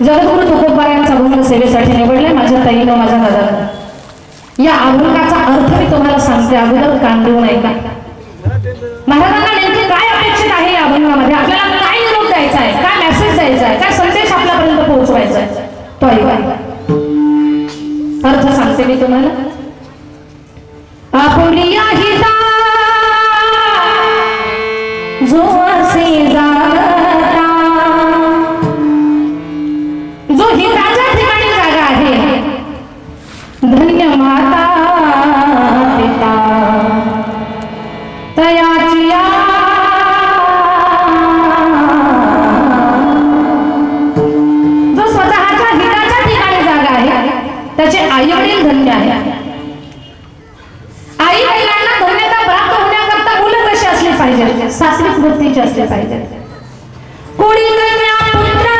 जगद्गुरु तुकोबा यांचा अभंग सेवेसाठी निवडले माझ्या ताईनं माझ्या दादा या अभंगाचा अर्थ मी तुम्हाला सांगते अगोदर कान देऊ ऐका महाराजांना नेमके काय अपेक्षित आहे या अभंगामध्ये आपल्याला काय निरोप द्यायचा आहे? काय मेसेज द्यायचा आहे? काय संदेश आपल्यापर्यंत पोहोचवायचा आहे? तो ऐका अर्थ सांगते मी तुम्हाला. जी सात्विक.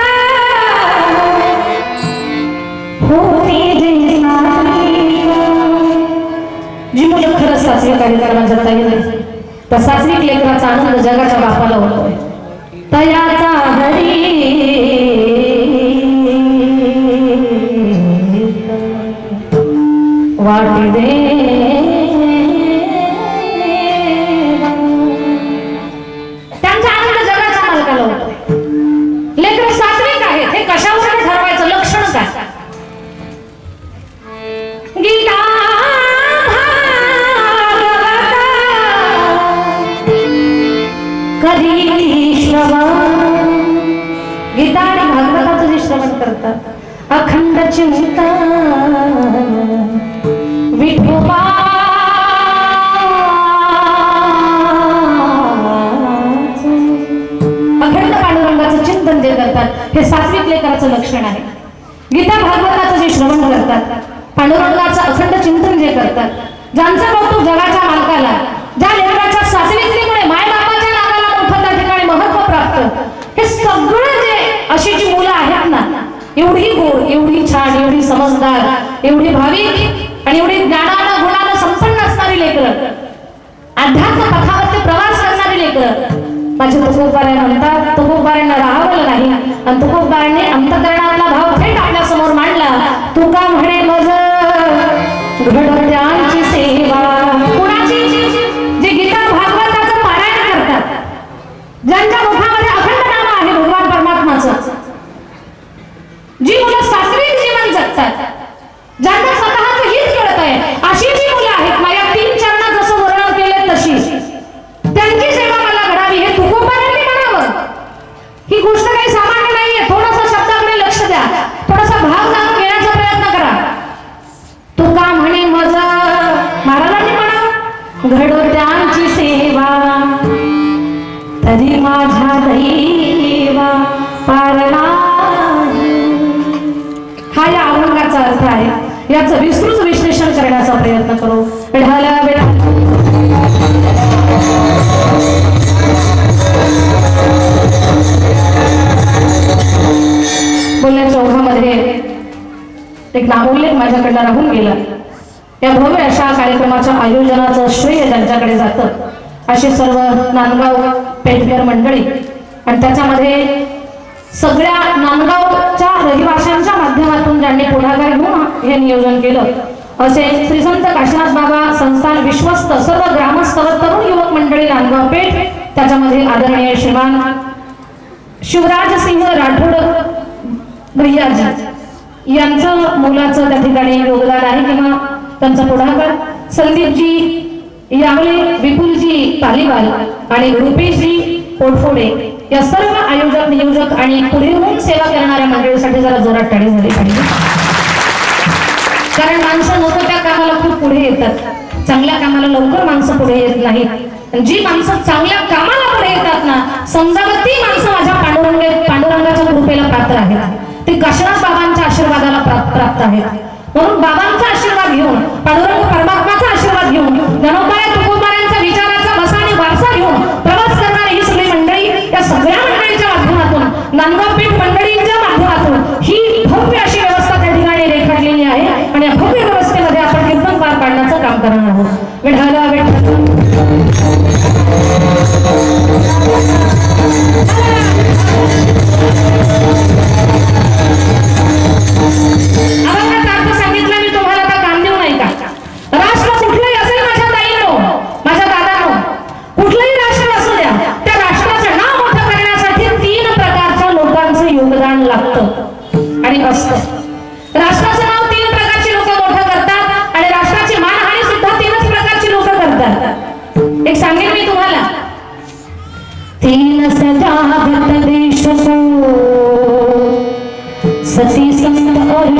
जी मुलं खरंच सात्विक कार्यक्रमात जाता येईल तर सात्विक लेकराचा आनंद जगाच्या बापाला होतोय तयाचा हरी वाटी दे गीता आणि भागवताचं जे श्रवण करतात अखंड चिंता विठोबा. अखंड पांडुरंगाचं चिंतन जे करतात हे सात्विक लेकराचं लक्षण आहे. गीता भागवताचं जे श्रवण करतात पांडुरंगाचं अखंड चिंतन जे करतात ज्यांचं कौतुक जगाच्या मालकाला ज्या लेकराच्या सात्विक मायबापाच्या नावाला मोठं त्या ठिकाणी महत्त्व प्राप्त हे सगळं जे अशी जी मुलं आहेत ना एवढी गोड एवढी छान एवढी समजदार एवढी भाविक आणि एवढी ज्ञानानं गुणानं संपन्न असणारी लेकरं. अध्यात्म पथावरती प्रवास करणारी लेकरं. माझे तुकोबाऱ्या म्हणतात तुकोबाऱ्यांना राहावलं नाही. आणि तुकोबाऱ्यांनी अंतकरणातला भाव थेट आपल्यासमोर मांडला तुका म्हणे मजर अभंगाचा आहे. याचं विस्तृत विश्लेषण करण्याचा प्रयत्न करू. ढाला बोलण्याच्या ओघामध्ये एक नामोल्लेख माझ्याकडनं राहून गेला. या भव्य अशा कार्यक्रमाच्या आयोजनाचं श्रेय ज्यांच्याकडे जातं. अशी सर्व नांदगाव पेठगर मंडळी आणि त्याच्यामध्ये सगळ्या नांदगावच्या रहिवाशांच्या माध्यमातून ज्यांनी पुढाकार घेऊन हे नियोजन केलं. असे श्री संत काशीनाथ बाबा संस्थान विश्वस्त सर्व ग्रामस्थ व तरुण युवक मंडळी नांदगाव पेठ त्याच्यामध्ये आदरणीय श्रीमान शिवराज सिंह राठोड भैयाजी यांचं मुलाचं त्या ठिकाणी योगदान आहे किंवा त्यांचा पुढाकार. संदीपजी यावळे विपुलजी तालिवाल आणि रुपेशजी पोटफोडे या सर्व आयोजक नियोजक आणि पुढेहून सेवा करणाऱ्या मंडळीसाठी जरा जोरात टाळी झाली पाहिजे. कारण माणसं नको त्या कामाला खूप पुढे येतात. चांगल्या कामाला लवकर माणसं पुढे येत नाहीत. जी माणसं चांगल्या कामाला पुढे येतात ना समजावं ती माणसं माझ्या पांडुरंग पांडुरंगाच्या कृपेला पात्र आहेत. ते काशीनाथ बाबांच्या आशीर्वादाला प्राप्त प्राप्त आहेत. म्हणून बाबांचा आशीर्वाद घेऊन पांडुरंग माध्यमातून असतं राष्ट्राचं नाव तीन प्रकारची लोक मोठं करतात आणि राष्ट्राची मानहानी सुद्धा तीनच प्रकारची लोक करतात. एक सांगेन मी तुम्हाला. तीन सजावत देश को सती संत और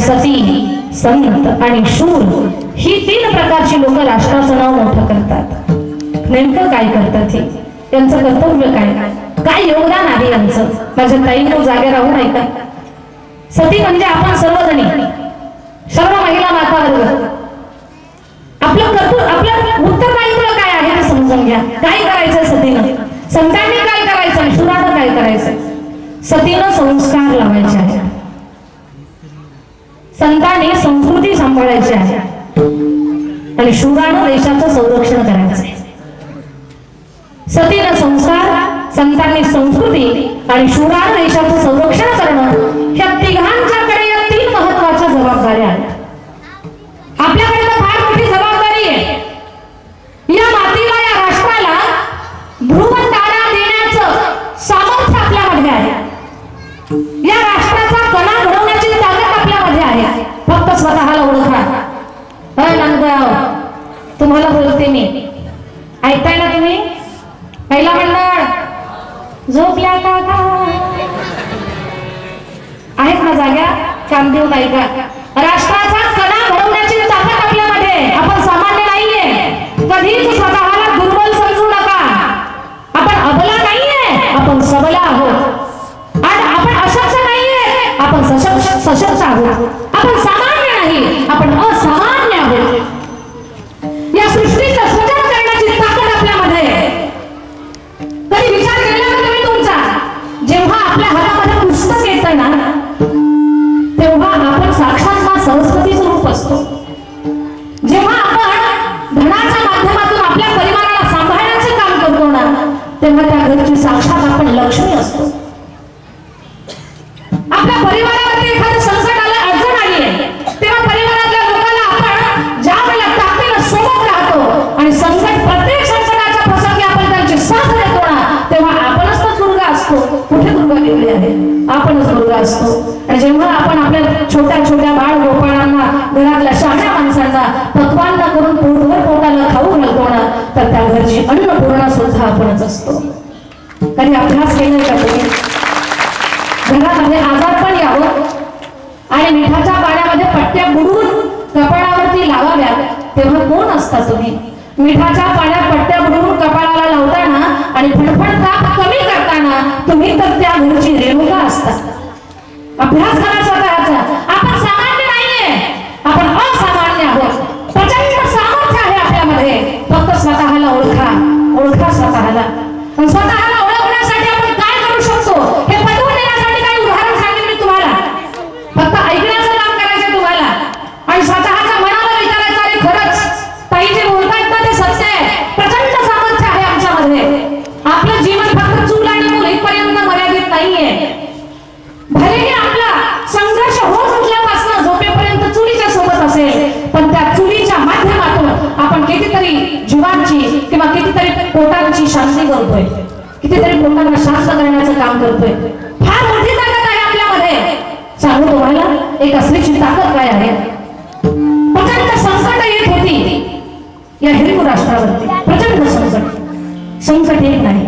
सती संत आणि शूर ही तीन प्रकारची लोक राष्ट्राचं नाव मोठं करतात. नेमकं काय करतात हे? त्यांचं कर्तव्य काय? काय योगदान आहे यांचं? माझ्या ताईनं जागे राहून ऐका सती म्हणजे आपण सर्वजणी सर्व महिला माता वर्ग. आपलं कर्तव्य आपलं उत्तरदायित्व काय आहे ते समजून घ्या. काय करायचं सतीनं? संतांनी काय करायचं आणि काय करायचं सतीनं संस्कार लावायचे आहे संतांनी संस्कृती सांभाळायची आहे. आणि शूरानं देशाचं संरक्षण करायचं आहे. सतीनं संस्कार संतांनी संस्कृती आणि शूरानं देशाचं ऐकताय ना तुम्ही? पहिला मंडळ झोपल्या का आहेत ना जाग्या? काम देऊन ऐका ना तर त्या घरची अन्नपूर्णा सुद्धा आपणच असतो. कधी अभ्यास केलाय का तुम्ही? घरामध्ये आजार पण यावं. आणि मिठाच्या पाण्यामध्ये पट्ट्या बुडवून कपाळावरती लावाव्या तेव्हा कोण असता तुम्ही? मिठाच्या पाण्यात पट्ट्या बुडवून कपाळाला लावताना आणि फडफड ताप कमी करताना तुम्ही तर त्या घरची रेणुका असता. अभ्यास करा स्वतःचा. आपण पोटांची करतोय. कितीतरी पोटांना शांत करण्याचं काम करतोय. फार मोठी ताकद आहे आपल्यामध्ये. सांगू तुम्हाला एक असल्याची ताकद काय आहे? प्रचंड संकट येत होती या हिंदू राष्ट्रावरती. प्रचंड संकट. संकट येत नाही.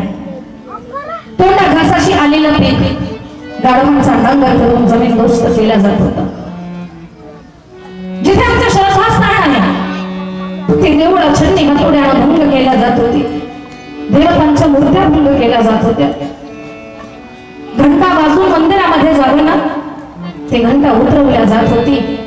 तोंडा घासाशी आलेलं पीक गाढवांचा नांगर करून जमीन दोस्त केला जात होता. जिथे आमचं श्रद्धास्थान आहे ते देऊळ छन्नी हातोड्यानं भंग केला जात होती. देवतांच्या मूर्त्या भंग केल्या जात होत्या. घंटा वाजून मंदिरामध्ये जावं ना? ते घंटा उतरवल्या जात होती.